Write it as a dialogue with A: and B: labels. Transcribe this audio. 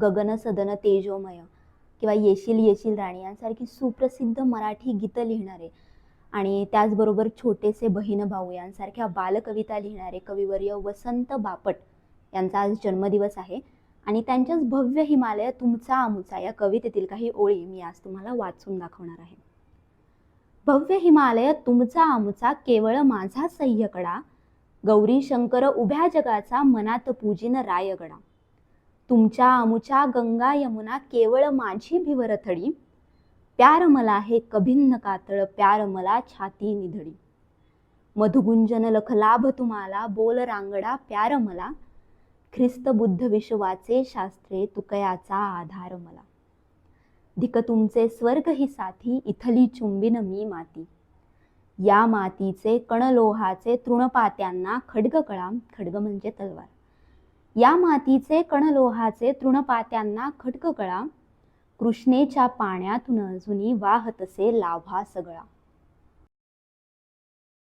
A: गगन सदन तेजोमय किंवा येशील येशील राणी यांसारखी सुप्रसिद्ध मराठी गीतं लिहिणारे आणि त्याचबरोबर छोटेसे बहीण भाऊ यांसारख्या बालकविता लिहिणारे कविवर्य वसंत बापट यांचा आज जन्मदिवस आहे. आणि त्यांच्याच भव्य हिमालय तुमचा आमुचा या कवितेतील काही ओळी मी आज तुम्हाला वाचून दाखवणार आहे. भव्य हिमालय तुमचा आमुचा केवळ माझा सह्यकडा. गौरी शंकर उभ्या जगाचा मनात पूजिन रायगडा. तुमच्या आमुच्या गंगा यमुना केवळ माझी भिवरथडी प्यार मला हे कभिन्न कातळ प्यार मला छाती निधडी. मधुगुंजन लखलाभ तुम्हाला बोल रांगडा प्यार मला ख्रिस्त बुद्ध विश्वाचे शास्त्रे तुकयाचा आधार मला. धिक तुमचे स्वर्ग ही साथी इथली चुंबिन मी माती. या मातीचे कणलोहाचे तृणपात्यांना खडग कळाम खडग म्हणजे तलवार. या मातीचे कणलोहाचे तृणपात्यांना खड्गकळा कृष्णेच्या पाण्यातून अजूनही वाहत असे लाभा सगळा.